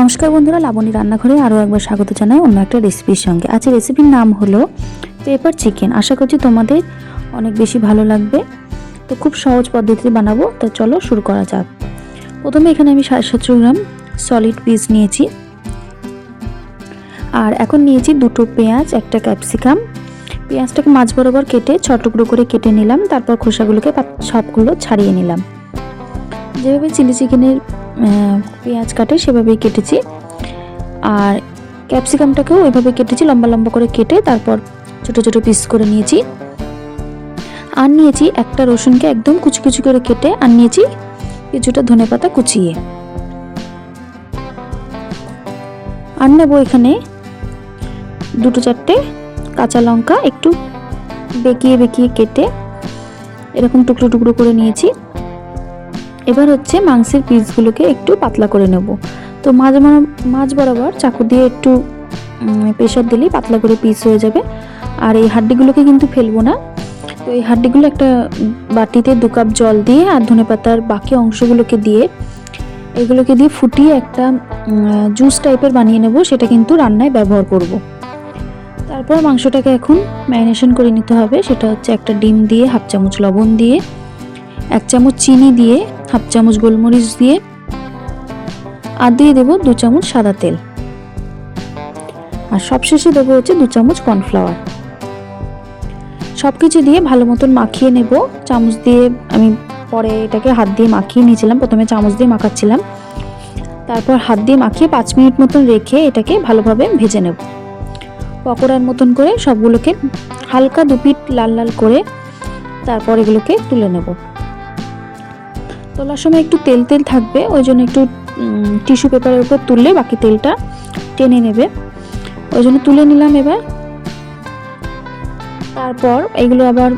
নমস্কার বন্ধুরা, লাবণী রান্নাঘরে আরও একবার স্বাগত জানাই অন্য একটা রেসিপির সঙ্গে। আজকে রেসিপির নাম হলো পেপার চিকেন। আশা করছি তোমাদের অনেক বেশি ভালো লাগবে। তো খুব সহজ পদ্ধতিতে বানাবো, তো চলো শুরু করা যাক। প্রথমে এখানে আমি সাড়ে সাতশো গ্রাম সলিড পিস নিয়েছি। আর এখন নিয়েছি দুটো পেঁয়াজ, একটা ক্যাপসিকাম। পেঁয়াজটাকে মাছ বরাবর কেটে ছ টুকরো করে কেটে নিলাম, তারপর খোসাগুলোকে সবগুলো ছাড়িয়ে নিলাম। যেভাবে চিলি চিকেনের পেঁয়াজ কাটে সেভাবেই কেটেছি। আর ক্যাপসিকামটাকেও ওইভাবে কেটেছি, লম্বা লম্বা করে কেটে তারপর ছোট ছোট পিস করে নিয়েছি। আর নিয়েছি একটা রসুনকে একদম কুচি কুচি করে কেটে, আর নিয়েছি কিছুটা ধনেপাতা কুচিয়ে। আর নেব এখানে দুটো চারটে কাঁচা লঙ্কা, একটু বেঁকিয়ে বেঁকিয়ে কেটে এরকম টুকরো টুকরো করে নিয়েছি। এবার হচ্ছে মাংসের পিসগুলোকে একটু পাতলা করে নেব। তো মাঝ মাঝ বরাবর চাকু দিয়ে একটু প্রেশার দিলেই পাতলা করে পিস হয়ে যাবে। আর এই হাড্ডিগুলোকে কিন্তু ফেলব না। তো এই হাড্ডিগুলো একটা বাটিতে দু কাপ জল দিয়ে আর ধনে পাতার বাকি অংশগুলোকে দিয়ে এগুলোকে দিয়ে ফুটিয়ে একটা জুস টাইপের বানিয়ে নেব। সেটা কিন্তু রান্নায় ব্যবহার করব। তারপর মাংসটাকে এখন ম্যারিনেশন করে নিতে হবে। সেটা হচ্ছে একটা ডিম দিয়ে হাফ চামচ লবণ দিয়ে, এক চামচ চিনি দিয়ে হাফ চামচ গোলমরিচ দিয়ে আর দিয়ে দেবো দু চামচ সাদা তেল। আর সবশেষে দেবো হচ্ছে দু চামচ কর্নফ্লাওয়ার। সব কিছু দিয়ে ভালো মতন মাখিয়ে নেব। চামচ দিয়ে আমি পরে এটাকে হাত দিয়ে মাখিয়ে নিয়েছিলাম, প্রথমে চামচ দিয়ে মাখাচ্ছিলাম। তারপর হাত দিয়ে মাখিয়ে পাঁচ মিনিট মতন রেখে এটাকে ভালোভাবে ভেজে নেব। পকোড়ার মতন করে সবগুলোকে হালকা দুপিট লাল লাল করে তারপর এগুলোকে তুলে নেব। তোলার সময় একটু তেল তেল থাকবে, ওই জন্য একটু টিস্যু পেপারের উপর তুললে বাকি তেলটা টেনে নেবে। ওই জন্য তুলে নিলাম এবার। তারপর এগুলো আবার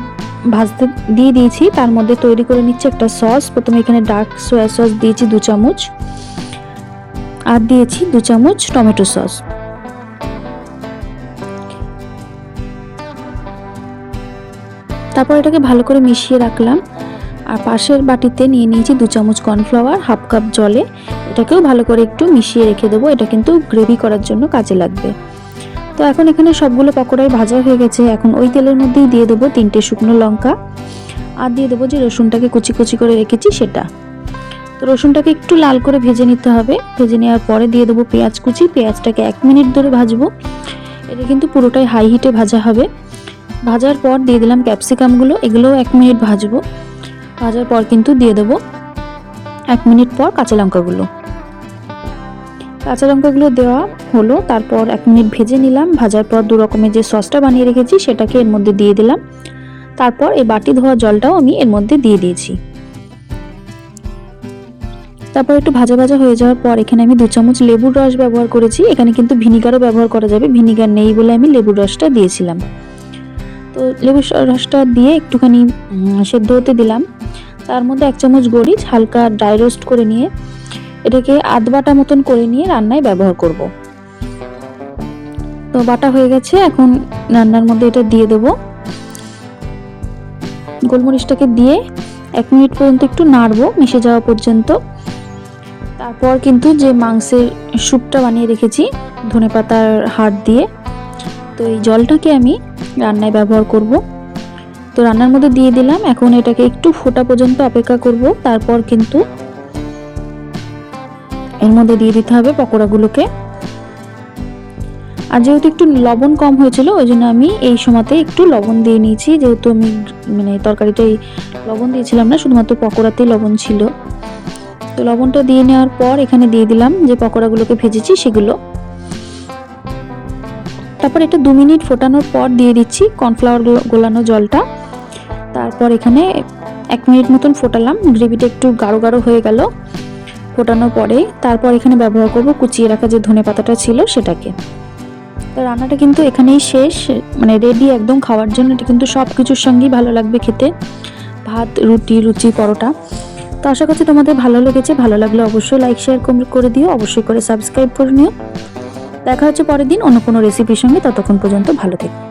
ভাজতে দিয়ে দিয়েছি। তার মধ্যে তৈরি করে নিচ্ছে একটা সস। প্রথমে এখানে ডার্ক সয়া সস দিয়েছি দু চামচ। আর দিয়েছি দু চামচ টমেটো সস। তারপর এটাকে ভালো করে মিশিয়ে রাখলাম। আর পাশের বাটিতে নিয়ে নিয়েছি দু চামচ কর্নফ্লাওয়ার, হাফ কাপ জলে। এটাকেও ভালো করে একটু মিশিয়ে রেখে দেবো। এটা কিন্তু গ্রেভি করার জন্য কাজে লাগবে। তো এখন এখানে সবগুলো পকোড়াই ভাজা হয়ে গেছে। এখন ওই তেলের মধ্যেই দিয়ে দেবো তিনটে শুকনো লঙ্কা। আর দিয়ে দেবো যে রসুনটাকে কুচি কুচি করে রেখেছি সেটা। তো রসুনটাকে একটু লাল করে ভেজে নিতে হবে। ভেজে নেওয়ার পরে দিয়ে দেবো পেঁয়াজ কুচি। পেঁয়াজটাকে এক মিনিট ধরে ভাজবো। এটা কিন্তু পুরোটাই হাই হিটে ভাজা হবে। ভাজার পর দিয়ে দিলাম ক্যাপসিকামগুলো। এগুলোও এক মিনিট ভাজবো। ভাজার পর কিন্তু দিয়ে দেবো এক মিনিট পর কাঁচা লঙ্কাগুলো। কাঁচা লঙ্কাগুলো দেওয়া হলো, তারপর এক মিনিট ভেজে নিলাম। ভাজার পর দু রকমের যে সসটা বানিয়ে রেখেছি, সেটাকে এর মধ্যে দিয়ে দিলাম। তারপর এই বাটি ধোয়া জলটাও আমি এর মধ্যে দিয়ে দিয়েছি। তারপর একটু ভাজা ভাজা হয়ে যাওয়ার পর এখানে আমি দু চামচ লেবুর রস ব্যবহার করেছি। এখানে কিন্তু ভিনিগারও ব্যবহার করা যাবে, ভিনিগার নেই বলে আমি লেবুর রসটা দিয়েছিলাম। তো লেবুর রসটা দিয়ে একটুখানি সেদ্ধ হতে দিলাম। তার মধ্যে এক চামচ গরিচ হালকা ড্রাই রোস্ট করে নিয়ে এটাকে আধ বাটা মতন করে নিয়ে রান্নায় ব্যবহার করব। তো বাটা হয়ে গেছে, এখন রান্নার মধ্যে এটা দিয়ে দেব। গোলমরিচটাকে দিয়ে এক মিনিট পর্যন্ত একটু নাড়বো, মিশে যাওয়া পর্যন্ত। তারপর কিন্তু যে মাংসের স্যুপটা বানিয়ে রেখেছি, ধনেপাতার হাড় দিয়ে, তো এই জলটাকে আমি রান্নায় ব্যবহার করব। তো রান্নার মধ্যে দিয়ে দিলাম। এখন এটাকে একটু ফোটা পর্যন্ত অপেক্ষা করব। তারপর কিন্তু এর মধ্যে দিয়ে দিতে হবে পকোড়াগুলোকে। আর যেহেতু একটু লবণ কম হয়েছিল, ওই জন্য আমি এই সময়তে একটু লবণ দিয়ে নিয়েছি। যেহেতু আমি মানে তরকারিটাই লবণ দিয়েছিলাম না, শুধুমাত্র পকোড়াতেই লবণ ছিল। তো লবণটা দিয়ে নেওয়ার পর এখানে দিয়ে দিলাম যে পকোড়াগুলোকে ভেজেছি সেগুলো। তারপর এটা দু মিনিট ফোটানোর পর দিয়ে দিচ্ছি কর্নফ্লাওয়ার গোলানো জলটা। তারপর এখানে এক মিনিট মতন ফোটালাম। গ্রেভিটা একটু গাঢ় গাঢ় হয়ে গেল। ফোটানোর পরে তারপর এখানে ব্যবহার করব কুচিয়ে রাখা যে ধনে পাতাটা ছিল সেটাকে। তো রান্নাটা কিন্তু এখানেই শেষ। মানে রেডি একদম খাওয়ার জন্য। এটা কিন্তু সব কিছুর সঙ্গেই ভালো লাগবে খেতে। ভাত, রুটি, লুচি, পরোটা। তো আশা করছি তোমাদের ভালো লেগেছে। ভালো লাগলে অবশ্যই লাইক শেয়ার কমেন্ট করে দিও। অবশ্যই করে সাবস্ক্রাইব করে নিও। দেখা হচ্ছে পরের দিন অন্য কোনো রেসিপির সঙ্গে। ততক্ষণ পর্যন্ত ভালো থেকো।